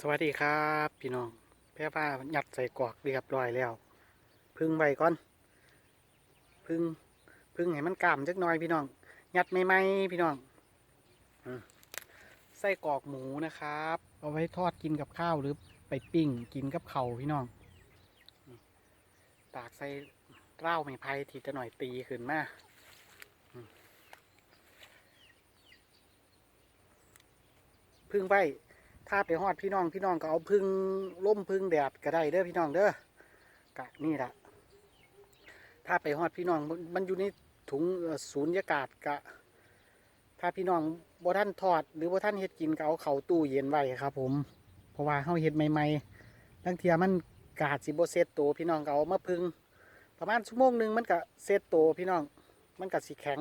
สวัสดีครับพี่น้องแพ่ว่ายัดใส่กอกเรียบร้อยแล้ว พึ่งไว้ก่อน พึ่งพึ่งให้มันกล้ามจักหน่อยพี่น้องยัดไม่ไหมพี่น้องอืมไส้กรอกหมูนะครับ เอาไว้ทอดกินกับข้าวหรือไปปิ้งกินกับเขาพี่น้องตากใส่เล้าไม้ไผ่ทีจะหน่อยตีขึ้นมาพึ่งไว้ ถ้าไปฮอดพี่น้องพี่น้องก็เอาพึ่งล่มพึ่งแดดก็ได้เด้อพี่น้องเด้อกะนี่แหละถ้าไปฮอดพี่น้องมันอยู่ในถุงศูนยากาศกะ ถ้าพี่น้องบ่ท่านทอด หรือบ่ท่านเฮ็ดกินก็เอาเข้าตู้เย็นไว้ครับ ผม เพราะว่าเฮาเฮ็ดใหม่ๆบางเทียมันกาดสิบ่เซตโตวพี่น้องก็เอามาพึ่งประมาณชั่วโมงหนึงมันก็เซตโตวพี่น้อง มันก็สิแข็ง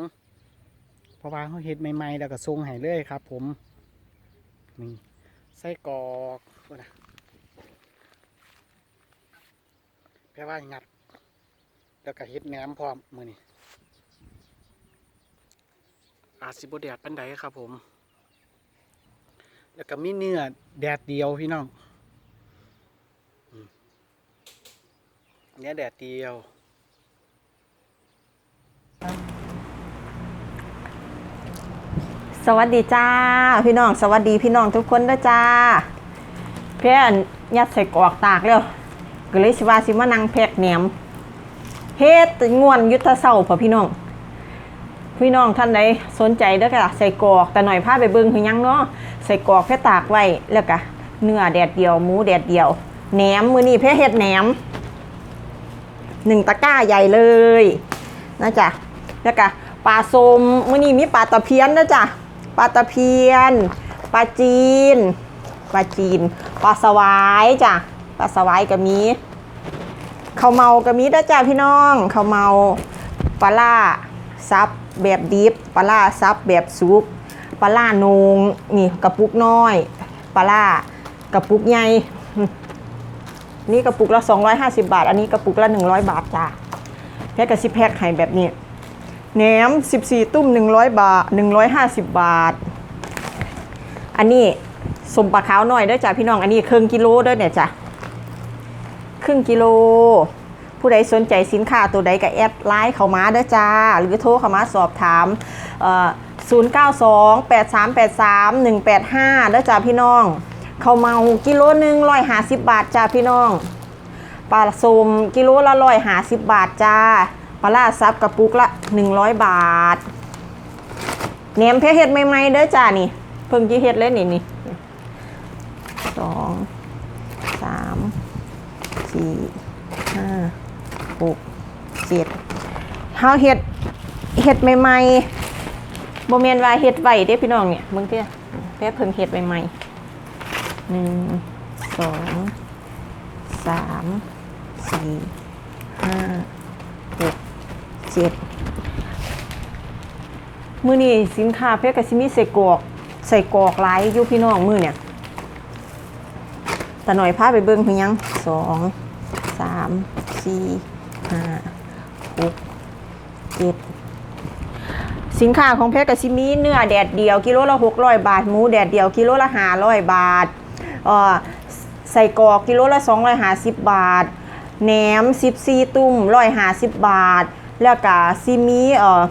เพราะว่าเฮาเฮ็ดใหม่ๆแล้วก็ส่งให้เลยครับผมนี่ ไส้กรอกว่านะแปลว่างัด แล้วก็เฮ็ดแหนมพร้อมมือนี้อาจสิบแดดปันใดครับผม แล้วก็มีเนื้อแดดเดียวพี่น้องเนื้อแดดเดียว สวัสดีจ้า พี่น้องสวัสดีพี่น้องทุกคนด้วยจ้า เพื่อนยัดใส่กอกตากแล้วก็เลยสิว่าสิมานังแพกแหนมเฮ็ดง่วนยุทธเศร้าพอพี่น้อง พี่น้องท่านใดสนใจเด้อค่ะใส่กอกแต่หน่อยพาไปเบิ่งคือยังเนาะใส่กอกแพ่ตากไว้แล้วก็เนื้อแดดเดียวหมูแดดเดียวแหนมมือนี้แพ่เฮ็ดแหนมหนึ่งตะกร้าใหญ่เลยนะจ๊ะแล้วก็ปลาส้มมือนี้มีปลาตะเพียนนะจ๊ะ ปลาตะเพียน ปลาจีน ปลาจีน ปลาสวายจ้ะ ปลาสวายก็มีข้าวเมาก็มีนะจ๊ะพี่น้องข้าวเมาปลาล่าซับแบบดิบปลาล่าซับแบบสุกปลาล่านงนี่กระปุกน้อยปลาล่ากระปุกใหญ่นี่กระปุกละ250 บาท อันนี้กระปุกละ100 บาทจ้ะแพ็กกับซิแพ็กให้แบบนี้ แหนม 14 ตุ้ม 100 บาท 150 บาท อันนี้สมปลาขาวหน่อยด้อจ้ะพี่น้อง อันนี้ครึ่งกิโลด้อเนี่ยจ้ะครึ่งกิโล ผู้ใดสนใจสินค้าตัวใดก็แอดไลน์เข้ามาด้อจ้า หรือโทรเข้ามาสอบถาม092 8383 185ด้อจ้าพี่น้องข้าวเมากิโลหนึ่งร้อยห้าสิบบาทจ้าพี่น้องปลาส้มกิโลละร้อยห้าสิบบาทจ้า ลาล่าซับกระปุกละหนึ่งร้อยบาทแหนมเพชรเห็ดใหม่ๆเด้อจ้านี่ เพิ่งจะเห็ดเล่นนี่นี่สองสามสี่ห้าหกเจ็ดเฮาเห็ดเห็ดใหม่ๆโบเมนว่าเห็ดไว้เด้อพี่น้องเนี่ยมึงเตี้ยแพ้เพิ่งเห็ดใหม่ๆหนึ่งสองสามสี่ห้า เจ็ดมือนี่สินค้าเพชรกซิมีใส่กอกใส่กอกหลายอยู่พี่น้องมือเนี่ยแต่หน่อยพาไปเบิ้งเพียงสองสามสี่ห้าหกเจ็ดสินค้าของเพชรกซิมีเนื้อแดดเดียวกิโลละหกร้อยบาทหมูแดดเดียวกิโลละห้าร้อยบาทใส่กอกกิโลละ250บาทแหนม14ตุ้ม150บาท แล้วก็ซิมีเอ่อ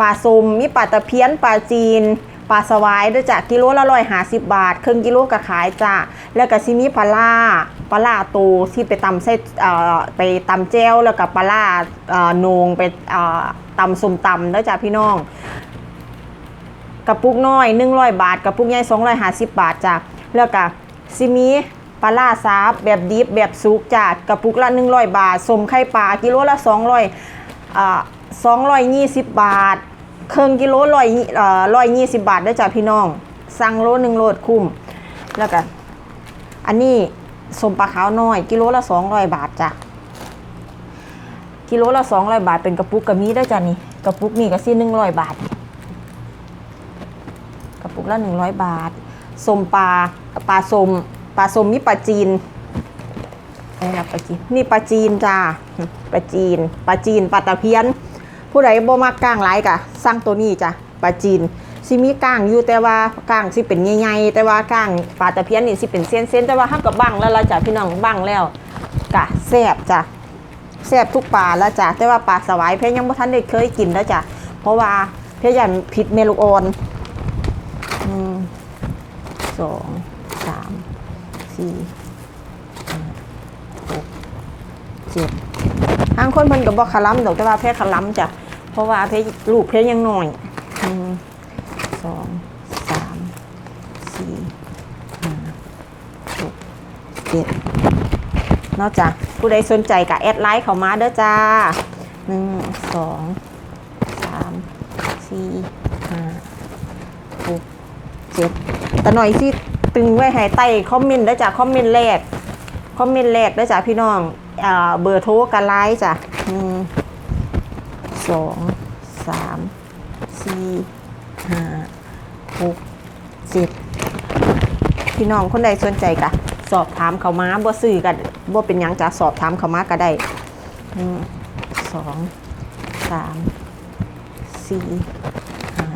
ปลาส้มมีปลาตะเพียนปลาจีนปลาสวายด้วยจ้ะกิโลละ150บบาท ครึ่งกิโลก็ขายจ้ะแล้วก็ซิมีปลาล่าปลาล่าโตที่ไปตำเส้เอ่อไปตำแจ้วแล้วก็ปลาล่าเอ่อโนงไปเอ่อตำส้มตำด้วยจ้ะพี่น้องกระปุกน้อย100บาทกระปุกใหญ่250บาทจ้ะแล้วก็ซิมี ปลาล่าซาบแบบดิบแบบสุกจ้ะกระปุกละ 100 บาทสมไข่ปลากิโลละ 200อ่า220 บาท เครื่องกิโลร้อยเอ่อ120บบาทเด้จ้ะพี่น้อง สั่งโลหนึ่งโลดคุ้มแล้วก็อันนี้สมปลาขาวน้อย กิโลละ 200 บาทจ้ะกิโลละ200 บาท เป็นกระปุกกระมีได้จ้ะนี่กระปุกนี่ก็สิ100 บาท กระปุกละ 100 บาทสมปลาปลาสม ปลาสมมีปลาจีนนี่นะปลาจีนนี่ปลาจีนจ้าปลาจีนปลาจีนปลาตะเพียน ผู้ใดบ่มักกลางหลายกะสั่งตัวนี้จ้ะปลาจีนสิมีก้างอยู่แต่ว่าก้างสิเป็นใหญ่ๆแต่ว่าก้างปลาตะเพียนนี่สิเป็นเส้นๆแต่ว่าเฮาก็บังแล้วล่ะจ้ะพี่น้องบังแล้วกะแซ่บจ้ะแซ่บทุกปลาแล้วจ้ะแต่ว่าปลาสวายเพชรยังบ่ทันได้เคยกินแล้วจ้ะเพราะว่าเพชรยันผิดเมลูกอ่อนอืมสองสาม สี่ห้าหกเจ็ดทางคนเพิ่นก็บ่คาล้ำดอกแต่ว่าเพชรคาล้ำจ้ะเพราะว่าเพชรลูกเพชรยังหน้อยหนึ่งสองสามสี่ห้าหกเจ็ดนอกจากผู้ใดสนใจก็แอดไลน์เขามาเด้อจ้าหนึ่งสองสามสี่ห้าหกเจ็ดแต่หน่อยสิ ตึงไว้ให้ใต้คอมเมนต์เด้จ้าคอมเมนต์แรกคอมเมนต์แรกเด้จ้าพี่น้องอ่าเบอร์โทรกันไลน์จ้ะหนึ่งสองสามสี่ห้าหกเจ็ดพี่น้องคนใดสนใจกะสอบถามเขามาบ่ซื้อกันบ่เป็นยังจ้ะสอบถามเขามาก็ได้หนึ่งสองสามสี่ห้า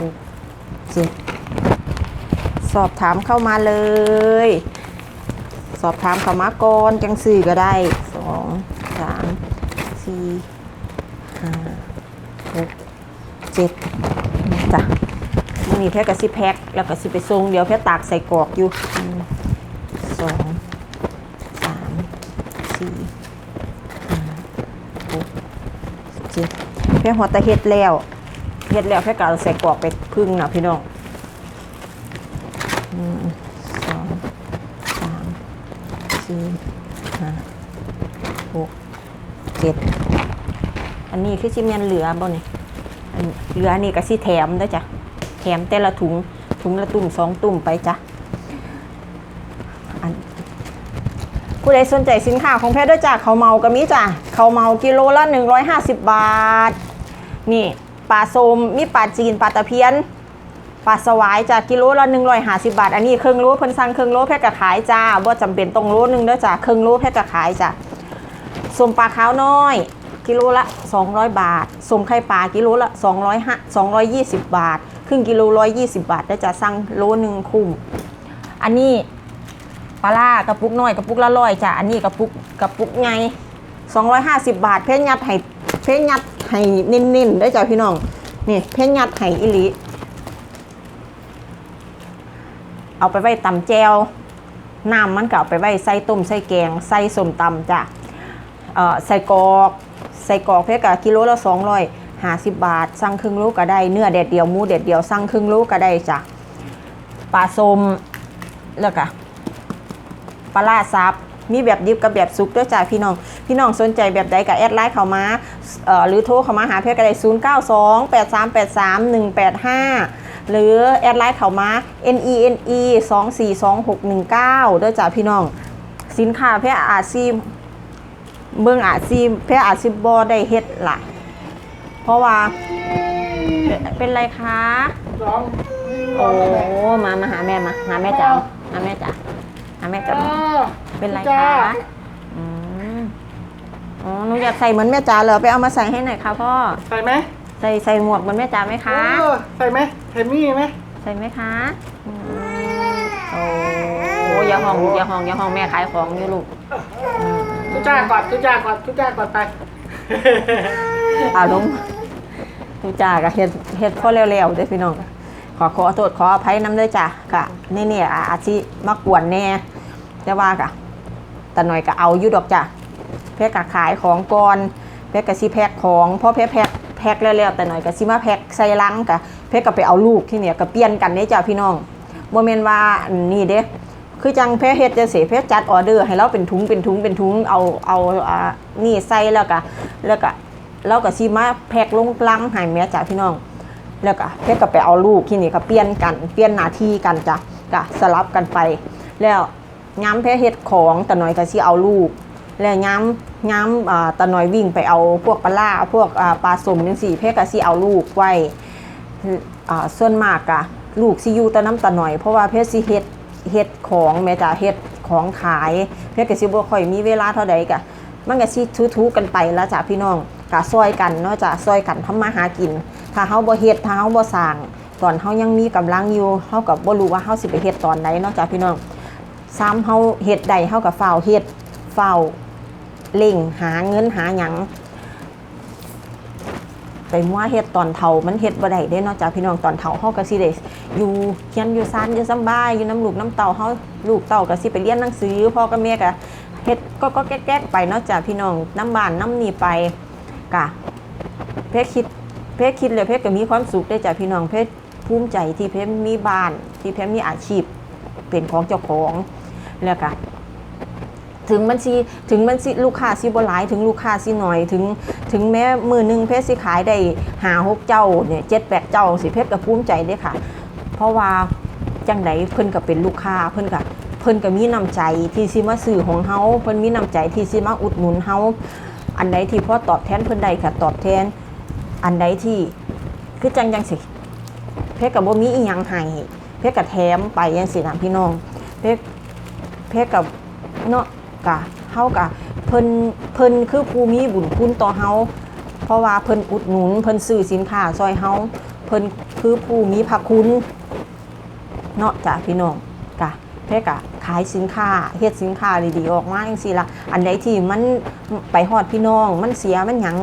หกเจ็ด สอบถามเข้ามาเลย สอบถามเขามาก่อนจังสื่อก็ได้สองสามสี่ห้าหกเจ็ดจ้ะมีแพ็กกับสิแพ็คแล้วก็สิไปทรงเดี๋ยวแพ็ตากใส่กรอกอยู่หนึ่งสองสามสี่ห้าหกเจ็ดแพ็หัวตะเฮ็ดแล้วเฮ็ดแล้วแพ็กก็เอาใส่กรอกไปพึ่งนะพี่น้อง หนึ่งสองสามสี่ห้าหกเจ็ดอันนี้คือชิเมียนเหลือบ่เนี่ยอันเหลืออันนี้ก็สิแถมเด้จ้ะแถมแต่ละถุงถุงละตุ่มสองตุ่มไปจ้ะอันผู้ใดสนใจสินค้าของแพทย์ด้วยจ้ะเขาเมาก็มีจ้ะเขาเมากิโลละ 150 บาท นี่ปลาโซมมีปลาจีนปลาตะเพียน ปลาสวายจ้ะกิโลละ150 บาท อันนี้ครึ่งโลเพิ่นสั่งครึ่งโลแพ็กกะขายจ้าบ่จำเป็นต้องโลนึงเด้อจ้ะครึ่งโลแพ็กกะขายจ้ะสมปลาขาวน้อย กิโลละ 200 บาทสมไข่ปลากิโลละ200 220 บาท ครึ่งกิโล120 บาทเด้อจ้ะสั่งโลหนึงคุ้มอันนี้ปลาล่ากระปุกน้อยกระปุกละร้อยจ้ะอันนี้กระปุกกระปุกไง250 บาท เพ่นยัดให้เพ่นยัดให้เน้นๆเด้อจ้ะพี่น้องนี่เพ่นยัดให้อีหลี เอาไปไว้ตำแจวน้ำมันก็เอาไปไว้ใส่ต้มใส่แกงใส่ส้มตำจ้ะเอ่อใส่กรอกใส่กรอกเพื่อกะกิโลละสองร้อยห้าสิบบาท สั่งครึ่งโลก็ได้เนื้อแดดเดียวหมูแดดเดียวสั่งครึ่งโลก็ได้จ้ะปลาส้มแล้วก็ปลาล่าซับมีแบบดิบกับแบบสุกด้วยจ้ะพี่น้อง พี่น้องสนใจแบบใดก็แอดไลน์เข้ามาเอ่อหรือโทรเข้ามาหาเพื่อก็ได้0 9 2 8 3 8 3 1 8 5ห รือแอดไลน์เข้ามา n e n e 2 4 2 6 1 9ด้วยจ้ะพี่น้อง สินค้าเพื่ออาชีพเบื้องอาชีพเพื่ออาชีพบอได้เฮ็ดล่ะเพราะว่าเป็นเป็นไรคะร้องโอ้ มามาหาแม่มา หาแม่จ๋าหาแม่จ๋าหาแม่จ๋าเป็นไรคะอืมอ๋อหนูอยากใส่เหมือนแม่จ๋าเหรอไปเอามาใส่ให้หน่อยค่ะพ่อ ใส่ไหม ใส่ใส่หมวกเหมือนแม่จ๋าไหมคะ เออใส่ไหมใส่มีไหมใช่ไหมคะอืมโอ้อย่าห้องลูกอย่าห้องอย่าห้องแม่ขายของอยู่ลูกทุจ้าก่อนทุจ้าก่อนทุจ้าก่อนไป อาลงทุจ่ากับเฮ็ดเฮ็ดพ่อเร็วๆเด้อพี่น้อง ขอขอโทษขออภัยน้ำเด้อจ้ะกะนี่เนี่ยอาชีมากวนแน่แต่ว่ากะแต่หน่อยก็เอาอยู่ดอกจ้ะ เพื่อกะขายของก่อนเพื่อกะสิแพ็คของพอเพื่อแพ็ค แพ็คแล้วแต่หน่อยก็สิมาแพ็คใส่ลังกะเพื่อกะไปเอาลูกที่เนี่ยก็เปลี่ยนกันเด้อจ้ะพี่น้องบ่แม่นว่านี่เด้คือจังแพ้เฮ็ดจะเสียแพ้จัดออเดอร์ให้เราเป็นถุงเป็นถุงเป็นถุงเอาเอาอ่านี่ใส่แล้วก็แล้วก็เราก็สิมาแพ็คลงปลังให้แม่จ้ะพี่น้อง แล้วก็แพ้ก็ไปเอาลูกที่นี่ก็เปลี่ยนกันเปลี่ยนหน้าที่กันจ้ะก็สลับกันไป แล้วย้ำแพ้เฮ็ดของแตะหน่อยก็สิเอาลูก แล้วย้ำ ย้ำอ่าตะหน่อยวิ่งไปเอาพวกปลาล่าพวกปลาสมจังซี่แพ้ก็สิเอาลูกไว้ส่วนมากอะลูกซิอยูแตะน้ำตาหน่อยเพราะว่าเพชรสิเฮ็ดเฮ็ดของแม่จ้าเฮ็ดของขาย เพชรก็สิบ่ค่อยมีเวลาเท่าใดกะมันก็สิทุๆกันไปแล้วจ้ะพี่น้องกะซอยกันเนาะจ้ะซอยกันทำมาหากิน ถ้าเฮาบ่เฮ็ดถ้าเฮาบ่สร้าง ตอนเฮายังมีกำลังอยู่เฮาก็บ่รู้ว่าเฮาสิไปเฮ็ดตอนใดเนาะจ้ะพี่น้อง ซ้ำเฮาเฮ็ดใดเฮาก็ฝ้าเฮ็ดเฝ้า เล่งหาเงินหาหยังไปว่าเฮ็ดตอนเฒ่ามันเฮ็ดบ่ได้เด้นาะจ้ะพี่น้องตอนเฒ่าเฮาก็สิได้อยู่เฮียนอยู่ซ่านอยู่สบายอยู่น้ำลูกน้ำเต้าเฮาลูกเต้าก็สิไปเรียนหนังสือพ่อกับแม่ก็เฮ็ดก็ก็แก๊กๆไปเนาะจ้ะพี่น้องน้ำบ้านน้ำนี่ไปกะเพชรคิดเพชรคิดเลยเพชรก็มีความสุขได้จากพี่น้องเพชรภูมิใจที่เพชรมีบ้าน ที่เพชรมีอาชีพเป็นของเจ้าของแล้วก็ ถึงมันสิถึงมันสิลูกค้าสิบ่หลาย ถึงลูกค้าสิหน่อยถึง ถึงแม้มือหนึ่งเพชรสิขายได้หาหกเจ้าเนี่ยเจ็ดแปดเจ้าสิเพชรก็ภูมิใจด้ค่ะ เพราะว่าจังไดเพิ่นก็เป็นลูกค้าเพิ่นก็เพิ่นก็มีน้ำใจที่สิมาซื้อของเฮาเพิ่นมีน้ำใจที่สิมาอุดหนุนเฮาอันใดที่พ่อตอบแทนเพิ่นได้ค่ะตอบแทน อันใดที่คือจังจังสิเพชรกับบ่มีอีหยังให้เพชรกับแถมไปยังสินะพี่น้องเพชรเพชรกับเนาะ กะเฮากะเพิ่นเพิ่นคือผู้มีบุญคุณต่อเฮาเพราะว่าเพิ่นอุดหนุนเพิ่นซื้อสินค้าซอยเฮาเพิ่นคือผู้มีพระคุณเนาะจ้ะพี่น้องกะเพชรกะขายสินค้าเฮ็ดสินค้าดีๆออกมาจังซี่ล่ะอันใดที่มันไปฮอดพี่น้อง มันเสียมันหยัง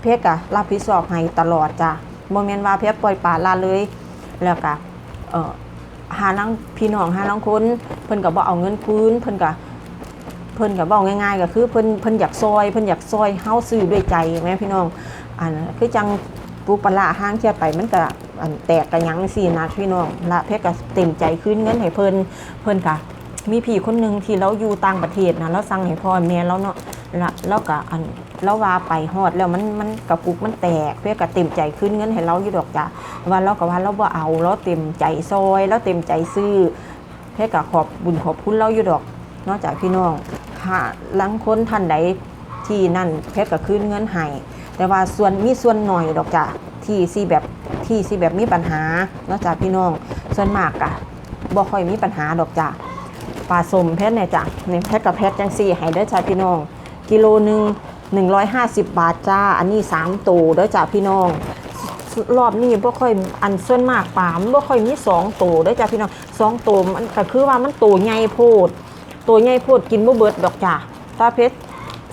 เพชรก็รับผิดชอบให้ตลอดจ้ะบ่แม่นว่าเพชรปล่อยปละละเลย แล้วก็เอ่อหาลังพี่น้องหาลังคนเพิ่นก็บ่เอาเงินคืนเพิ่นก็ พิ่นก็เว้าง่ายๆ ก็คือเพิ่นเพิ่นอยากซอยเพิ่นอยากซอยเฮาซื้อด้วยใจแม่พี่น้องอันคือจังปูปลาห้างเที่ยไปมันก็อันแตกกันยังสินะพี่น้องละเพชรก็เต็มใจคืนเงินให้เพิ่นเพิ่นก็มีพี่คนหนึ่งที่เราอยู่ต่างประเทศนะเราสั่งให้พ่อแม่เราเนาะละแล้วก็อันแล้วว่าไปฮอดแล้วมันมันกระปุกมันแตกเพื่อก็เต็มใจขึ้นเงินให้เราอยู่ดอกจ้ะว่าเราก็ว่าเราบ่เอาเราเต็มใจซอยแล้วเต็มใจซื้อเพื่อก็ขอบบุญขอบคุณเราอยู่ดอก นอกจากพี่น้องหาลังคนท่านใดที่นั่นเพชรก็คืนเงินให้แต่ว่าส่วนมีส่วนหน่อยดอกจ้ะที่สิแบบที่สิแบบมีปัญหานอกจากพี่น้องส่วนมากอะบ่ค่อยมีปัญหาดอกจ้ะปลาสมเพชรเนี่ยจ้ะในแพ็คกับแพ็คจังสี่ให้ได้จ้าพี่น้อง กิโลหนึ่ง150 บาทจ้า อันนี้3ตัวเด้อจ้าพี่น้อง รอบนี้บ่ค่อยอันส่วนมากปามบ่ค่อยมี2ตัวเด้อจ้าพี่น้องสองตัวมันก็คือว่ามันตัวใหญ่โพด ตัวใหญ่โพดกินบ่เบิดดอกจ้าถ้าเพชร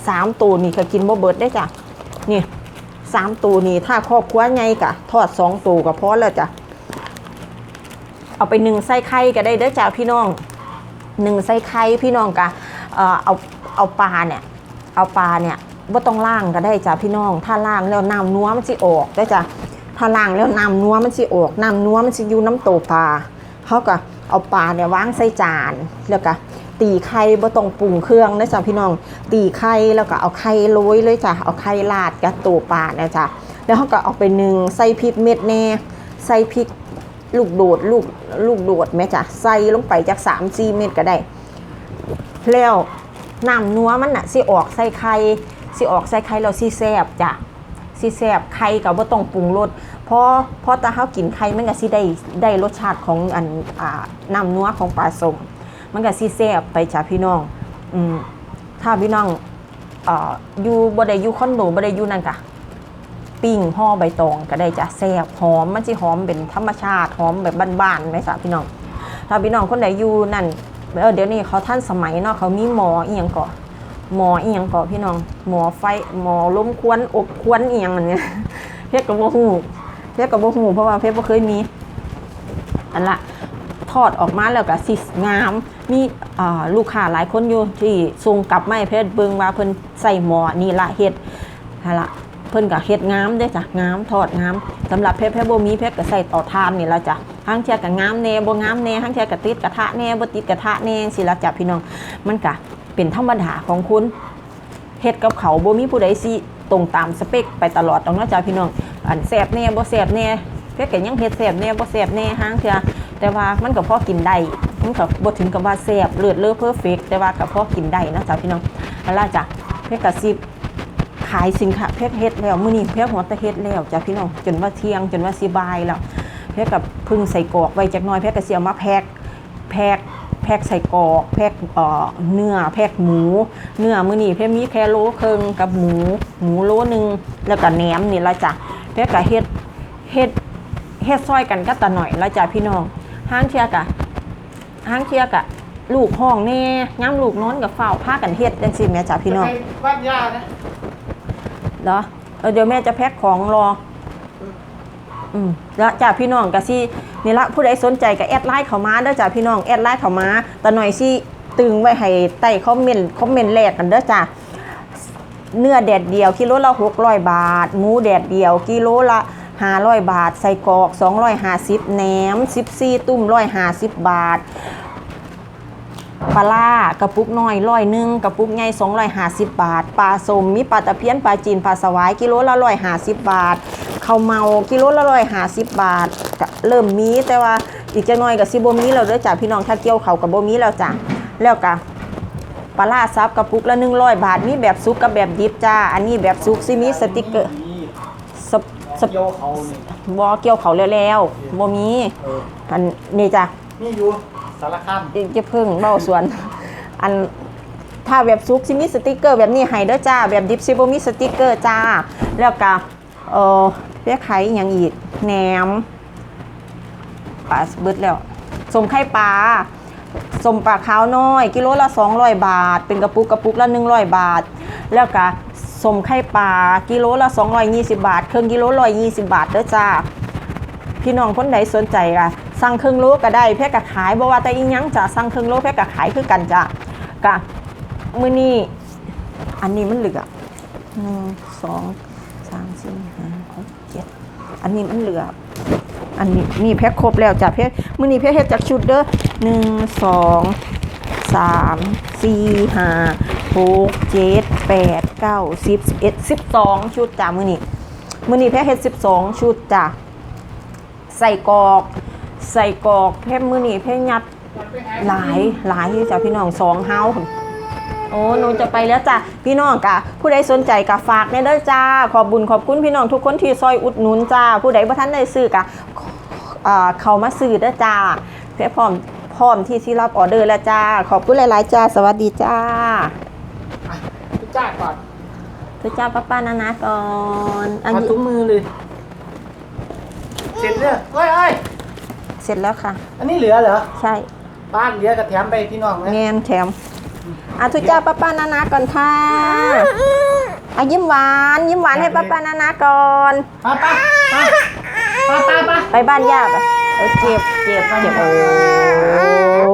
สามตัวนี่ก็กินบ่เบิดได้จ้ะนี่สามตัวนี่ถ้าครอบครัวใหญ่กะทอดสองตัวก็พอแล้วจ้ะเอาไปหนึ่งไส้ไข่ก็ได้เด้อจ้าพี่น้องหนึ่งไส้ไข่พี่น้องกะเออเอาเอาปลาเนี่ยเอาปลาเนี่ยว่าต้องล่างก็ได้จ้ะพี่น้อง ถ้าล่างแล้วน้ำนัวมันสิออกได้จ้ะถ้าล่างแล้วน้ำนัวมันสิออกน้ำนัวมันสิอยู่น้ำโตปลาเขาก็เอาปลาเนี่ยวางใส่จานแล้วก็ ตีไข่บ่ต้องปรุงเครื่องนะจ้ะพี่น้อง ตีไข่แล้วก็เอาไข่โรยเลยจ้ะเอาไข่ราดกับตัวปลาเนี่ยจ้ะแล้วเขาก็เอาไปหนึ่งใส่พริกเม็ดแน่ใส่พริกลูกโดดลูกลูกโดดแม่จ้ะใส่ลงไปจาก3ามสี่เม็ดก็ได้ แล้วน้ำนัวมันน่ะสิออกใส่ไข่สิออกใส่ไข่แล้วสิแซบจ้ะสิแซบไข่ก็บ่ต้องปรุงรสเพราะเพราะถ้าเฮากินไข่มันก็สิได้ได้รสชาติของอันอ่าน้ำนัวของปลาส้ม มันก็สิแซ่บไปจ้ะพี่น้อง อืมถ้าพี่น้องเอ่ออยู่บ่ได้อยู่คอนโดบ่ได้อยู่นั่นกะปิ้งห่อใบตองก็ได้จ้ะแซ่บหอมมันสิหอมเป็นธรรมชาติหอมแบบบ้านๆไหมสะพี่น้อง ถ้าพี่น้องคนไหนอยู่นั่นเออเดี๋ยวนี้เขาท่านสมัยเนาะเขามีหมออียงเกาะหมออียงเกาะพี่น้อง หมอไฟหมอล้มควนอบควนอียงอันเนี้ยเพชรกับโบหูเพชรกับโบหูเพราะว่าเพชรบ่เคยมีอันละ อดออกมาแล้วก็สิงาม มีลูกค้าหลายคนอยู่ที่ส่งกลับมาเพชรเบิงว่าเพิ่นใส่หมอนี่ละเฮ็ดหั่ละเพิ่นก็เฮ็ดงามเด้จ้ะงามทอดงามสำหรับเพชรเพชรบ่มีเพชรก็ใส่ต่อทานนี่ละจ้ะห้างเทียก็งามแน่บ่งามแน่ห้างเทียก็ติดกระทะแน่บ่ติดกระทะแน่สิละจ้ะพี่น้องมันก็เป็นธรรมดาของคุณเฮ็ดกับเขาบ่มีผู้ใดสิตรงตามสเปคไปตลอดตรงเนาะจ้าพี่น้อง อันแซ่บแน่บ่แซ่บแน่เฮ็ดก็ยังเฮ็ดแซ่บแน่บ่แซ่บแน่ห้างเทื่อ แต่ว่ามันก็พอกินได้มันก็บ่ถึงกับว่าแซ่บเลือดเลือเพอร์เฟกแต่ว่าก็พอกินได้นะจ้าพี่น้องล่ะจ้ะเฮ็ดก็สิบขายสินค้าเพชรเฮ็ดแล้วมื้อนี้เพชรหัวตะเฮ็ดแล้วจ้ะพี่น้องจนว่าเที่ยงจนว่าสิบายแล้วเพชรกับพึ่งใส่กอกไว้จักหน่อยเพชรก็สิเอามาแพ็คแพ็คแพ็กใส่กอกแพ็กเนื้อแพ็กหมู เนื้อมื้อนี้เพ่มีแค่โลครึ่งกับหมู หมูโลหนึงแล้วก็แหนมนี่ละจ้ะแพ็กก็เฮ็ดเฮ็ดเฮ็ดซอยกันก็ตะหน่อยล้วจ้ะพี่น้อง ห้างเชียกะห้างเชียกะ ลูกห้องแน่ย้ำลูกนอนกับเฝ้าพากันเฮ็ดจังซี่แม่จ้ะพี่น้องไปบ้านย่านะเหรอเออเดี๋ยวแม่จะแพ็คของรอ อืมแล้วจ้าพี่น้องก็สินี่ละผู้ใดสนใจก็แอดไลน์เข้ามาเด้อจ้าพี่น้องแอดไลน์เข้ามาแต่หน่อยสิตึงไว้ให้ใต้คอมเมนต์คอมเมนต์แรกกันเด้อจ้าเนื้อแดดเดียวกิโลละ600บาท หมูแดดเดียวกิโลละ 500บาท ใส่กรอก250แหนม14ตุ้ม150บบาทปลาล่ากระปุกน้อยร้อยหนึ่งกระปุกใหญ่250บบาทปลาสมมีปลาตะเพียนปลาจีนปลาสวายกิโลละ150บบาทข้าวเมากิโลละ150บบาทเริ่มมีแต่ว่าอีกจะน้อยกับซิบมีแล้วเด้อจ้ะพี่น้องถ้าเกี่ยวเขากับโบมีแล้วจ้ะแล้วก็ปลาล่าซับกระปุกละ100บาทมีแบบซุกกับแบบดิบจ้าอันนี้แบบซุกซิมีสติกเกอร์ สปสปโยเขานี่บ่เกี่ยวเขาแล้วแล้วบ่มีเอออันนี่จ้ะ นี่อยู่สารคามจะเพิ่งเบ้าส่วน อันถ้าแบบซุกซิมีสติกเกอร์แบบนี้ให้เด้อจ้า แบบดิบซิบ่มีสติกเกอร์จ้า แล้วก็เออเปียกไข่อหย่างอีกแหนมปลาเบิดแล้วสมไข่ปลาสมปลาขาวน้อย กิโลละ 200 บาท เป็นกระปุกกระปุกละ 100 บาท แล้วก็ สมไข่ปลากิโลละ220 บาท เครื่องกิโล120 บาทเด้อจ้า พี่น้องคนใดสนใจอะสั่งเครื่องโลก็ได้เพื่อกะขายบ่ว่าแต่อีหยังจะสั่งเครื่องโลเพื่อกะขายคือกันจ้ะกะมื้อนี้อันนี้มันเหลือหนึ่งสองสามสี่ห้าหกเจ็ดอันนี้มันเหลือ อันนี้นี่แพ็คครบแล้วจ้ะแพ็คมื้อนี้แพ็คเฮ็ดจากชุดเด้อหนึ่งสองสามสี่ห้าหกเจ็ดแปด เก้าสิบสิบเอ็ดสิบสองชุดจ้ะมื้อนี้มื้อนี้แพ็คเฮ็ดสิบสองชุดจ้ะใส่กอก ใส่กอกเพ่มมือนี่เพ่ยัดหลายหลายที่จ้ะพี่น้องสองเฮาโอ้หนูจะไปแล้วจ้ะพี่น้องกะ ผู้ใดสนใจกะฝากในเด้อจ้า ขอบบุญขอบคุณพี่น้องทุกคนที่ซอยอุดหนุนจ้า ผู้ใดบ่ทันได้ซื้อกะเอ่อเข้ามาซื้อเด้อจ้าเพื่อพร้อมพร้อมที่สิรับออเดอร์แล้วจ้า ขอบคุณหลาย ๆ จ้า สวัสดีจ้าจ้าก่อน ทุกจ้าป้าป้านานาก่อนอันเอานี้ถุงมือเลย เสร็จเนี่ยเอ้ยเอ้ยเสร็จแล้วค่ะ อันนี้เหลือเหรอ ใช่บ้านเหลือกระแถมไปพี่น้องนะแงนแถมอะทุกเจ้าป้าป้านานาก่อนค่ะอะยิ้มหวาน ยิ้มหวานให้ป้าป้านานาก่อนป้าป้าป้าป้าป้าป้าไปบ้านย่าไปเออเจ็บเจ็บเจ็บโอ้